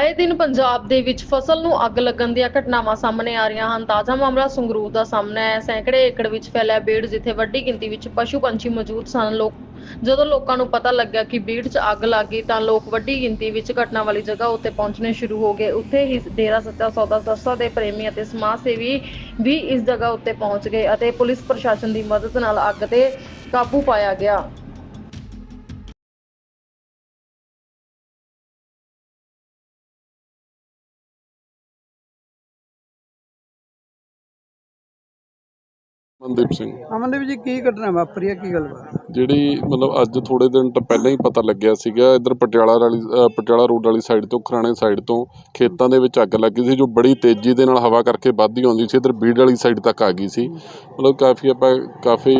ਆਏ ਦਿਨ ਪੰਜਾਬ ਦੇ ਵਿੱਚ ਫਸਲ ਨੂੰ ਅੱਗ ਲੱਗਣ ਦੀਆਂ ਘਟਨਾਵਾਂ ਸਾਹਮਣੇ ਆ ਰਹੀਆਂ ਹਨ। ਤਾਜ਼ਾ ਮਾਮਲਾ ਸੰਗਰੂਰ ਦਾ ਸਾਹਮਣਾ ਹੈ ਸੈਂਕੜੇ ਏਕੜ ਵਿੱਚ ਫੈਲਿਆ ਬੀੜ, ਜਿੱਥੇ ਵੱਡੀ ਗਿਣਤੀ ਵਿੱਚ ਪਸ਼ੂ ਪੰਛੀ ਮੌਜੂਦ ਸਨ। ਲੋਕ ਜਦੋਂ ਲੋਕਾਂ ਨੂੰ ਪਤਾ ਲੱਗਿਆ ਕਿ ਬੀੜ 'ਚ ਅੱਗ ਲੱਗ ਗਈ, ਤਾਂ ਲੋਕ ਵੱਡੀ ਗਿਣਤੀ ਵਿੱਚ ਘਟਨਾ ਵਾਲੀ ਜਗ੍ਹਾ ਉੱਤੇ ਪਹੁੰਚਣੇ ਸ਼ੁਰੂ ਹੋ ਗਏ। ਉੱਥੇ ਹੀ ਡੇਰਾ ਸੱਚਾ ਸੌਦਾ ਦਸਤਾ ਦੇ ਪ੍ਰੇਮੀ ਅਤੇ ਸਮਾਜ ਸੇਵੀ ਵੀ ਇਸ ਜਗ੍ਹਾ ਉੱਤੇ ਪਹੁੰਚ ਗਏ ਅਤੇ ਪੁਲਿਸ ਪ੍ਰਸ਼ਾਸਨ ਦੀ ਮਦਦ ਨਾਲ ਅੱਗ ਤੇ ਕਾਬੂ ਪਾਇਆ ਗਿਆ। ਮਨਦੀਪ ਸਿੰਘ। ਅਮਨਦੀਪ ਜੀ ਕੀ ਘਟਨਾ ਵਾਪਰੀ ਹੈ? ਕੀ ਗੱਲਬਾਤ? ਜਿਹੜੀ ਮਤਲਬ ਅੱਜ ਥੋੜੇ ਦਿਨ ਤੋਂ ਪਹਿਲਾਂ ਹੀ ਪਤਾ ਲੱਗਿਆ ਸੀਗਾ ਇੱਧਰ ਪਟਿਆਲਾ ਵਾਲੀ ਅ, ਪਟਿਆਲਾ ਰੋਡ ਵਾਲੀ ਸਾਈਡ ਤੋਂ ਖਰਾਣੇ ਸਾਈਡ ਤੋਂ ਖੇਤਾਂ ਦੇ ਵਿੱਚ ਅੱਗ ਲੱਗੀ ਸੀ ਜੋ ਬੜੀ ਤੇਜ਼ੀ ਦੇ ਨਾਲ ਹਵਾ ਕਰਕੇ ਵੱਧਦੀ ਆਉਂਦੀ ਸੀ ਇੱਧਰ ਬੀੜ ਵਾਲੀ ਸਾਈਡ ਤੱਕ ਆ ਗਈ ਸੀ। ਮਤਲਬ ਕਾਫੀ ਆਪਾਂ ਕਾਫੀ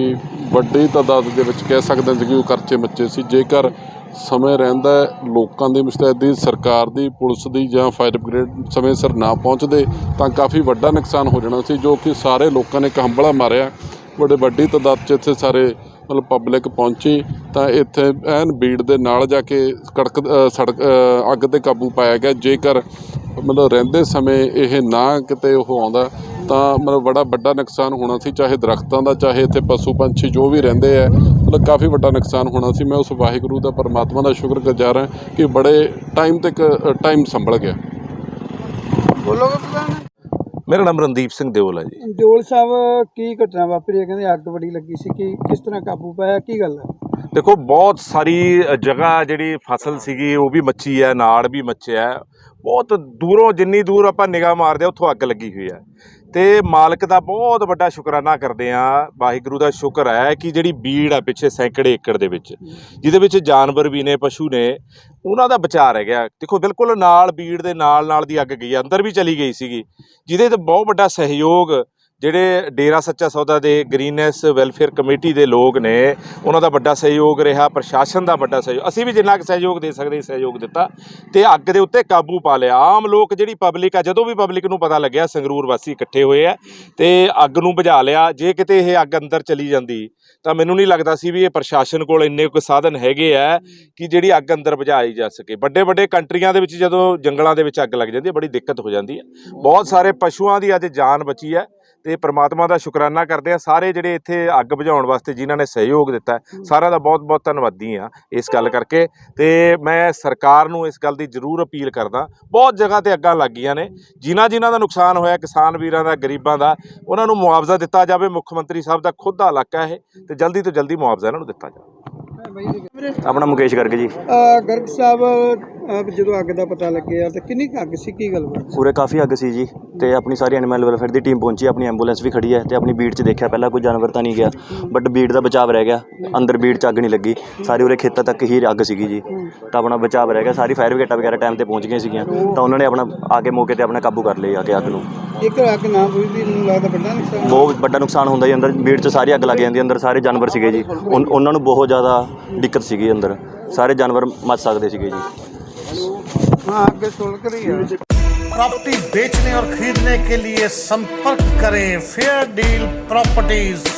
ਵੱਡੀ ਤਾਦਾਦ ਦੇ ਵਿੱਚ ਕਹਿ ਸਕਦੇ ਹਾਂ ਕਿ ਉਹ ਕਰਚੇ ਮੱਚੇ ਸੀ। ਜੇਕਰ ਸਮੇਂ ਰਹਿੰਦਾ ਲੋਕਾਂ ਦੀ ਮੁਸਤੈਦੀ, ਸਰਕਾਰ ਦੀ, ਪੁਲਿਸ ਦੀ ਜਾਂ ਫਾਇਰ ਬ੍ਰਿਗੇਡ ਸਮੇਂ ਸਿਰ ਨਾ ਪਹੁੰਚਦੇ, ਤਾਂ ਕਾਫੀ ਵੱਡਾ ਨੁਕਸਾਨ ਹੋ ਜਾਣਾ ਸੀ, ਜੋ ਕਿ ਸਾਰੇ ਲੋਕਾਂ ਨੇ ਇੱਕ ਹੰਬਲਾ ਮਾਰਿਆ। ਬੜੇ ਵੱਡੀ ਤਾਦਾਦ 'ਚ ਇੱਥੇ ਸਾਰੇ ਮਤਲਬ ਪਬਲਿਕ ਪਹੁੰਚੀ, ਤਾਂ ਇੱਥੇ ਐਨ ਬੀੜ ਦੇ ਨਾਲ ਜਾ ਕੇ ਕੜਕ ਸੜਕ ਅੱਗ ਤੇ ਕਾਬੂ ਪਾਇਆ ਗਿਆ। ਜੇਕਰ ਮਤਲਬ ਰਹਿੰਦੇ ਸਮੇਂ ਇਹ ਨਾ ਕਿਤੇ ਉਹ ਆਉਂਦਾ, ਤਾਂ ਮਤਲਬ ਬੜਾ ਵੱਡਾ ਨੁਕਸਾਨ ਹੋਣਾ ਸੀ, ਚਾਹੇ ਦਰਖਤਾਂ ਦਾ, ਚਾਹੇ ਇੱਥੇ ਪਸ਼ੂ ਪੰਛੀ ਜੋ ਵੀ ਰਹਿੰਦੇ ਆ ਮਤਲਬ ਕਾਫੀ ਵੱਡਾ ਨੁਕਸਾਨ ਹੋਣਾ ਸੀ। ਮੈਂ ਉਸ ਵਾਹਿਗੁਰੂ ਦਾ ਪਰਮਾਤਮਾ ਦਾ ਸ਼ੁਕਰਗੁਜ਼ਾਰ ਹਾਂ ਕਿ ਬੜੇ ਟਾਈਮ ਤੱਕ ਟਾਈਮ ਸੰਭਲ ਗਿਆ। ਬੋਲੋਗੇ ਪ੍ਰਧਾਨ ਮੇਰਾ ਨਾਮ ਰਣਦੀਪ ਸਿੰਘ ਦਿਓਲ ਹੈ ਜੀ। ਦਿਓਲ ਸਾਹਿਬ ਕੀ ਘਟਨਾ ਵਾਪਰੀ ਹੈ? ਕਹਿੰਦੇ ਅੱਗ ਬੜੀ ਲੱਗੀ ਸੀ। ਕਿ ਕਿਸ ਤਰ੍ਹਾਂ ਕਾਬੂ ਪਾਇਆ? ਕੀ ਗੱਲ ਹੈ? ਦੇਖੋ ਬਹੁਤ ਸਾਰੀ ਜਗ੍ਹਾ ਜਿਹੜੀ ਫਸਲ ਸੀਗੀ ਉਹ ਵੀ ਮੱਚੀ ਹੈ ਨਾੜ ਵੀ ਮੱਚਿਆ ਹੈ। ਬਹੁਤ ਦੂਰੋਂ ਜਿੰਨੀ ਦੂਰ ਆਪਾਂ ਨਿਗਾਹ ਮਾਰਦੇ ਹਾਂ ਉੱਥੋਂ ਅੱਗ ਲੱਗੀ ਹੋਈ ਹੈ। ਤੇ ਮਾਲਕ ਦਾ ਬਹੁਤ ਵੱਡਾ ਸ਼ੁਕਰਾਨਾ ਕਰਦੇ ਆ ਵਾਹਿਗੁਰੂ ਦਾ ਸ਼ੁਕਰ ਹੈ ਕਿ ਜਿਹੜੀ ਬੀੜ ਆ ਪਿੱਛੇ ਸੈਂਕੜੇ ਏਕੜ ਦੇ ਵਿੱਚ, ਜਿਹਦੇ ਵਿੱਚ ਜਾਨਵਰ ਵੀ ਨੇ, ਪਸ਼ੂ ਨੇ, ਉਹਨਾਂ ਦਾ ਬਚਾਅ ਰਹਿ ਗਿਆ। ਦੇਖੋ, ਬਿਲਕੁਲ ਨਾਲ ਬੀੜ ਦੇ ਨਾਲ ਨਾਲ ਦੀ ਅੱਗ ਗਈ ਅੰਦਰ ਵੀ ਚਲੀ ਗਈ ਸੀਗੀ, ਜਿਹਦੇ ਤੇ ਬਹੁਤ ਵੱਡਾ ਸਹਿਯੋਗ ਜਿਹੜੇ ਡੇਰਾ ਸੱਚਾ ਸੌਦਾ ਦੇ ਗ੍ਰੀਨੈਸ ਵੈਲਫੇਅਰ ਕਮੇਟੀ ਦੇ ਲੋਕ ਨੇ, ਉਹਨਾਂ ਦਾ ਵੱਡਾ ਸਹਿਯੋਗ ਰਿਹਾ, ਪ੍ਰਸ਼ਾਸਨ ਦਾ ਵੱਡਾ ਸਹਿਯੋਗ, ਅਸੀਂ ਵੀ ਜਿੰਨਾ ਕੁ ਸਹਿਯੋਗ ਦੇ ਸਕਦੇ, ਸਹਿਯੋਗ ਦਿੱਤਾ ਤੇ ਅੱਗ ਦੇ ਉੱਤੇ ਕਾਬੂ ਪਾ ਲਿਆ। ਆਮ ਲੋਕ ਜਿਹੜੀ ਪਬਲਿਕ ਆ, ਜਦੋਂ ਵੀ ਪਬਲਿਕ ਨੂੰ ਪਤਾ ਲੱਗਿਆ, ਸੰਗਰੂਰ ਵਾਸੀ ਇਕੱਠੇ ਹੋਏ ਆ ਤੇ ਅੱਗ ਨੂੰ ਬੁਝਾ ਲਿਆ। ਜੇ ਕਿਤੇ ਇਹ ਅੱਗ ਅੰਦਰ ਚਲੀ ਜਾਂਦੀ, ਤਾਂ ਮੈਨੂੰ ਨਹੀਂ ਲੱਗਦਾ ਸੀ ਵੀ ਇਹ ਪ੍ਰਸ਼ਾਸਨ ਕੋਲ ਇੰਨੇ ਕੁ ਸਾਧਨ ਹੈਗੇ ਆ ਕਿ ਜਿਹੜੀ ਅੱਗ ਅੰਦਰ ਬੁਝਾਈ ਜਾ ਸਕੇ। ਵੱਡੇ ਵੱਡੇ ਕੰਟਰੀਆਂ ਦੇ ਵਿੱਚ ਜਦੋਂ ਜੰਗਲਾਂ ਦੇ ਵਿੱਚ ਅੱਗ ਲੱਗ ਜਾਂਦੀ ਹੈ, ਬੜੀ ਦਿੱਕਤ ਹੋ ਜਾਂਦੀ ਹੈ। ਬਹੁਤ ਸਾਰੇ ਪਸ਼ੂਆਂ ਦੀ ਅੱਜ ਜਾਨ ਬਚੀ ਹੈ। ਤੇ ਪ੍ਰਮਾਤਮਾ ਦਾ ਸ਼ੁਕਰਾਨਾ ਕਰਦੇ ਆ ਸਾਰੇ ਜਿਹੜੇ ਇੱਥੇ ਅੱਗ ਬੁਝਾਉਣ ਵਾਸਤੇ ਜਿਨ੍ਹਾਂ ਨੇ ਸਹਿਯੋਗ ਦਿੱਤਾ ਸਾਰਿਆਂ ਦਾ ਬਹੁਤ-ਬਹੁਤ ਧੰਨਵਾਦੀ ਆ ਇਸ ਗੱਲ ਕਰਕੇ ਤੇ ਮੈਂ ਸਰਕਾਰ ਨੂੰ ਇਸ ਗੱਲ ਦੀ ਜ਼ਰੂਰ ਅਪੀਲ ਕਰਦਾ ਬਹੁਤ ਜਗ੍ਹਾ ਤੇ ਅੱਗਾਂ ਲੱਗੀਆਂ ਨੇ ਜਿਨ੍ਹਾਂ ਜਿਨ੍ਹਾਂ ਦਾ ਨੁਕਸਾਨ ਹੋਇਆ ਕਿਸਾਨ ਵੀਰਾਂ ਦਾ ਗਰੀਬਾਂ ਦਾ ਉਹਨਾਂ ਨੂੰ ਮੁਆਵਜ਼ਾ ਦਿੱਤਾ ਜਾਵੇ ਮੁੱਖ ਮੰਤਰੀ ਸਾਹਿਬ ਦਾ ਖੁਦ ਦਾ ਇਲਾਕਾ ਇਹ ਤੇ ਜਲਦੀ ਤੋਂ ਜਲਦੀ ਮੁਆਵਜ਼ਾ ਇਹਨਾਂ ਨੂੰ ਦਿੱਤਾ ਜਾਵੇ। ਵੀਰੇ ਆਪਣਾ ਮੁਕੇਸ਼ ਗਰਗ ਜੀ। ਅਹ ਗਰਗ ਸਾਹਿਬ ਅਹ ਜਦੋਂ ਅੱਗ ਦਾ ਪਤਾ ਲੱਗਿਆ ਤਾਂ ਕਿੰਨੀ ਕੁ ਅੱਗ ਸੀ? ਕੀ ਗੱਲਬਾਤ ਉਰੇ ਕਾਫੀ ਅੱਗ ਸੀ ਜੀ ਤੇ ਆਪਣੀ ਸਾਰੀ ਐਨੀਮਲ ਵੈਲਫੇਅਰ ਦੀ ਟੀਮ ਪਹੁੰਚੀ ਆਪਣੀ ਐਂਬੂਲੈਂਸ ਵੀ ਖੜੀ ਹੈ ਤੇ ਆਪਣੀ ਬੀੜ 'ਚ ਦੇਖਿਆ ਪਹਿਲਾਂ ਕੋਈ ਜਾਨਵਰ ਤਾਂ ਨਹੀਂ ਗਿਆ ਬਟ ਬੀੜ ਦਾ ਬਚਾਅ ਰਹਿ ਗਿਆ ਅੰਦਰ ਬੀੜ 'ਚ ਅੱਗ ਨਹੀਂ ਲੱਗੀ ਸਾਰੀ ਉਰੇ ਖੇਤਾਂ ਤੱਕ ਹੀ ਅੱਗ ਸੀਗੀ ਜੀ ਤਾਂ ਆਪਣਾ ਬਚਾਅ ਰਹਿ ਗਿਆ ਸਾਰੀ ਫਾਇਰ ਬ੍ਰਿਗੇਡਾਂ ਵਗੈਰਾ ਟਾਈਮ ਤੇ ਪਹੁੰਚ ਗਈਆਂ ਸੀਗੀਆਂ ਤਾਂ ਉਹਨਾਂ ਨੇ ਆਪਣਾ ਆ ਕੇ ਮੌਕੇ ਤੇ ਆਪਣਾ ਕਾਬੂ ਕਰ ਲਈ ਆ ਕੇ ਅੱਗ ਨੂੰ। ਇੱਕ ਅੱਗ ਨਾ ਬੁਝਦੀ ਮੈਨੂੰ ਲੱਗਦਾ ਵੱਡਾ ਨੁਕਸਾਨ ਬਹੁਤ ਵੱਡਾ ਨੁਕਸਾਨ ਹੁੰਦਾ ਜੀ ਅੰਦਰ ਬੀੜ 'ਚ ਸਾਰੀ ਅੱਗ ਲੱਗ ਜਾਂਦੀ ਅੰਦਰ ਸਾਰੇ ਜਾਨਵਰ ਸੀਗੇ ਜੀ ਉਨ- ਉਹਨਾਂ ਨੂੰ ਬਹੁਤ ਜ਼ਿਆਦਾ ਦਿੱਕਤ ਸੀਗੀ ਅੰਦਰ ਸਾਰੇ ਜਾਨਵਰ ਮੱਚ ਸਕਦੇ ਸੀਗੇ ਜੀ ਹਾਂ ਅੱਗੇ ਸੁਲਕ ਰਹੀ ਹੈ प्रॉपर्टी बेचने और खरीदने के लिए संपर्क करें फेयर डील प्रॉपर्टीज